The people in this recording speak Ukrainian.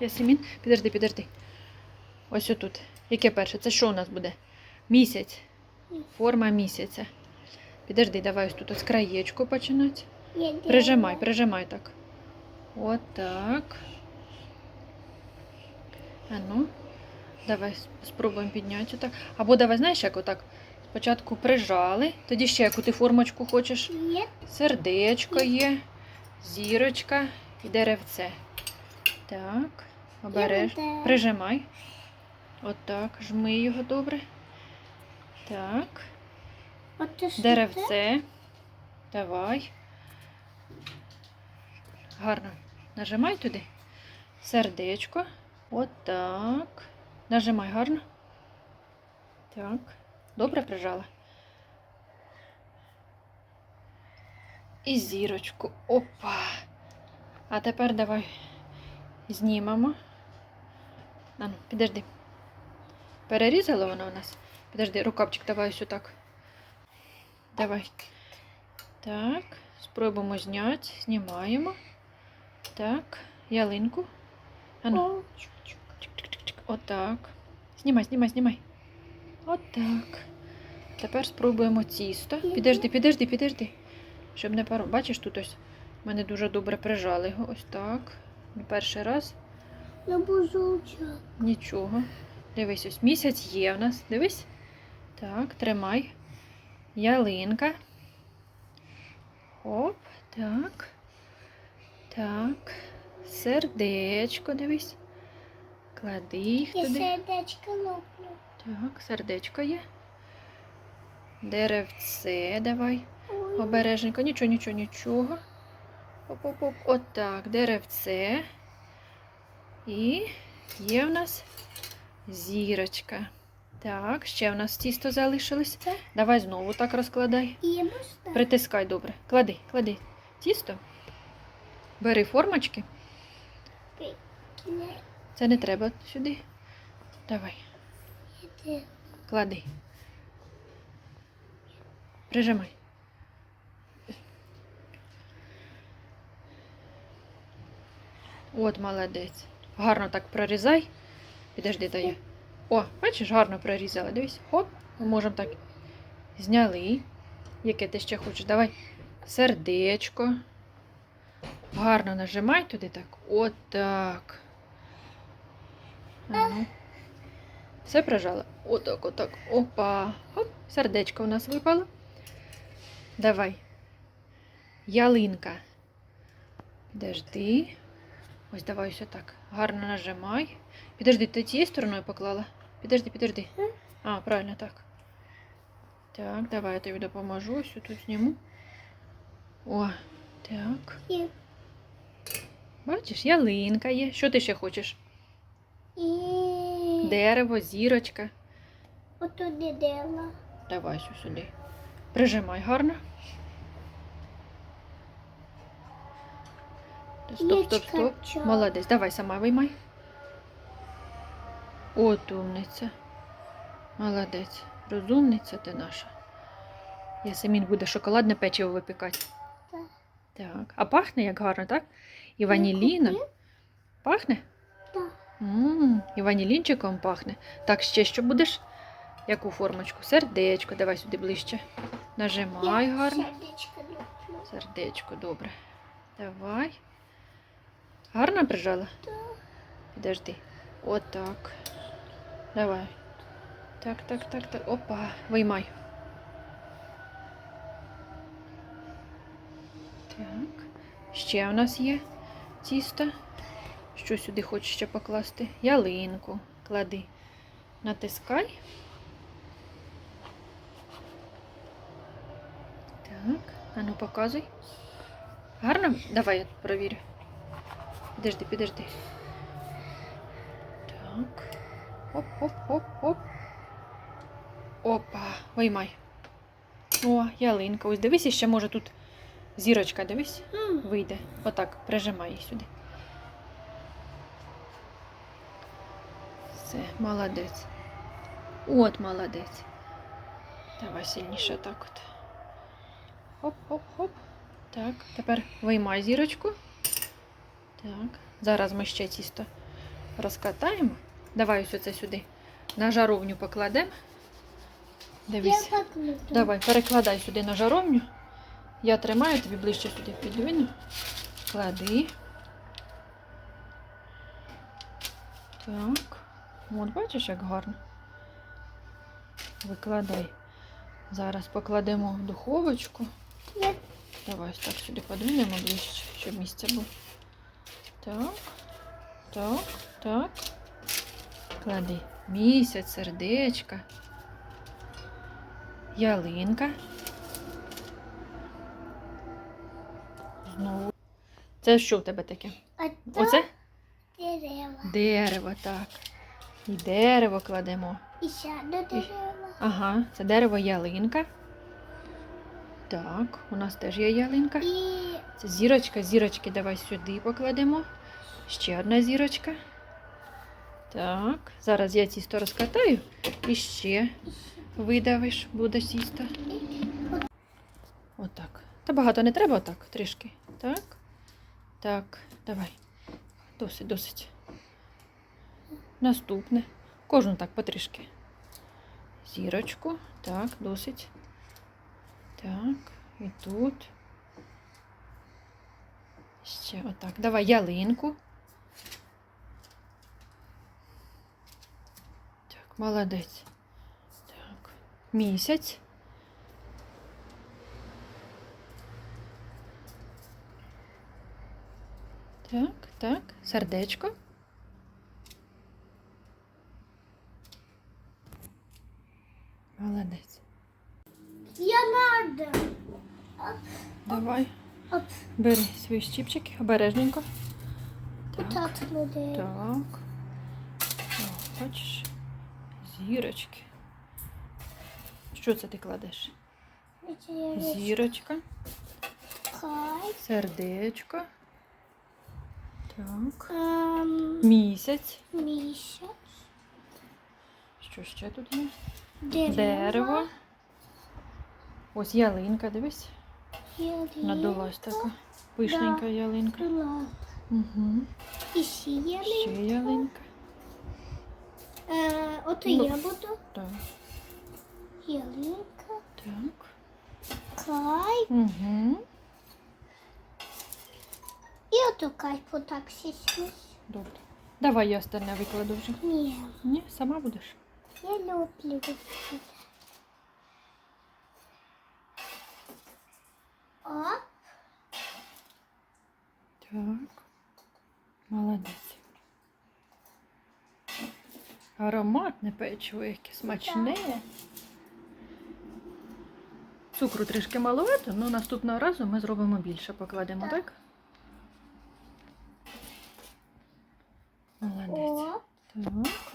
Ясемін, підожди, підожди. Ось отут. Яке перше? Це що у нас буде? Місяць. Форма місяця. Підожди, давай ось тут ось краєчку починати. Прижимай, прижимай так. От так. А ну, давай спробуємо підняти так. Або давай, знаєш, як отак. Спочатку прижали, тоді ще яку ти формочку хочеш. Нет. Сердечко є, зірочка і деревце. Так, обереш. Прижимай. Отак, жми його добре. Так, деревце. Давай. Гарно. Нажимай туди. Сердечко. Отак. Нажимай гарно. Так. Добре прижала. І зірочку. Опа. А тепер давай знімемо. А ну, підожди. Перерізала вона у нас? Підожди, рукавчик давай ось отак. Давай. Так, спробуємо зняти. Знімаємо. Так, ялинку. А ну. Отак. Знімай, знімай, знімай. Отак. Тепер спробуємо тісто. Підожди, підожди, підожди. Щоб не пару. Бачиш, тут ось мене дуже добре прижали його. Ось так. Перший раз. На бузулчик. Нічого. Дивись, ось місяць є в нас. Дивись. Так, тримай. Ялинка. Оп, так. Так. Сердечко, дивись. Клади їх Я сердечко луплю. Так, сердечко є. Деревце давай. Ой, Обережненько, нічого, нічого, нічого. Оп-оп-оп. Отак, деревце. І є в нас зірочка. Так, ще в нас тісто залишилось. Давай знову так розкладай. Притискай добре. Клади, клади тісто. Бери формочки. Це не треба сюди. Давай, клади. Прижимай. От, молодець. Гарно так прорізай. Підожди, дає. О, бачиш, гарно прорізала. Дивись. Хоп, ми можемо так. Зняли. Яке ти ще хочеш? Давай. Сердечко. Гарно нажимай туди так. От так. Ага. Все прижала. Отак, отак. Опа. Хоп, сердечко у нас випало. Давай. Ялинка. Підожди. Ось давай ось отак. Гарно нажимай. Підожди, ти тією стороною поклала? Підожди, підожди. А, правильно так. Так, давай я тобі допоможу. Ось тут зніму. О, так. Бачиш, ялинка є. Що ти ще хочеш? і Дерево, зірочка. отуди дела. Давай сюди. Прижимай гарно. Стоп, стоп, стоп. Молодець. Давай сама виймай. От умниця. Молодець. Розумниця ти наша. Ясемін буде шоколадне печиво випікати. Так. Так. А пахне як гарно, так? І ваніліном. Пахне? Так. Мм, і ванілінчиком пахне. Так, ще що будеш? Яку формочку? Сердечко, давай сюди ближче. Нажимай гарно. Сердечко люблю. Сердечко, добре. Давай. Гарно прижала? Так. Підожди. Отак. Давай. Так, так, так, так. Опа. Виймай. Так. Ще у нас є тісто. Що сюди хочеш ще покласти? Ялинку. Клади. Натискай. Так. А ну показуй. Гарно? Давай я провірю. Підожди, підожди. Так. Оп-оп-оп-оп. Опа, виймай. О, ялинка. Ось дивись, ще може тут зірочка, дивись, вийде. Отак, прижимай її сюди. Все, молодець. От молодець. Давай сильніше так от. Хоп-хоп-хоп. Так, тепер виймай зірочку. Так, зараз ми ще тісто розкатаємо. Давай ось оце сюди. На жаровню покладемо. Дивись. Давай, перекладай сюди на жаровню. Я тримаю тобі ближче сюди підвину. Клади. Так. От бачиш, як гарно. Викладай. Зараз покладемо в духовочку. Давай ось так сюди подвинемо ближче, щоб місце було. Так. Так, так. Клади. Місяць, сердечка. Ялинка. Знову. Це що в тебе таке? Ото Оце? дерева. Дерево, так. І дерево кладемо. І ще до дерева. Ага, це дерево ялинка. Так, у нас теж є ялинка. І Це зірочка, зірочки давай сюди покладемо. Ще одна зірочка. Так, зараз я тісто розкатаю і ще видавиш, буде тісто. Отак. Та багато не треба, отак, трішки. Так. Так, давай. Досить, досить. Наступне. Кожну так потрішки. Зірочку. Так, досить. Так, і тут. Ще отак. Давай ялинку. Так, молодець. Так. Місяць. Так, так. Сердечко. Молодець. я надо. Давай. Оп, Бери свої щіпчики обережненько. Так. Так. О, бачиш? Зірочки. Що це ти кладеш? Зірочка, сердечко. Так. Ем, Місяць. місяць. Що ще тут є? Дерево. Дерево. Ось ялинка, дивись. Ялинка. Надулась така. Пишненька ялинка. Була. Угу. І ще ялинка. Ще ялинка. Е, от Ну. я буду. Так. Ялинка. Так. Кай. Угу. І ото кайфу так сіснусь. Добре. Давай я остальне викладу вже. Ні, Ні, сама будеш. я люблю. Оп. Так. Молодець. Ароматне печиво, яке смачне. Цукру трішки маловато, але наступного разу ми зробимо більше, покладемо, так? Так. Молодець. Оп. Так.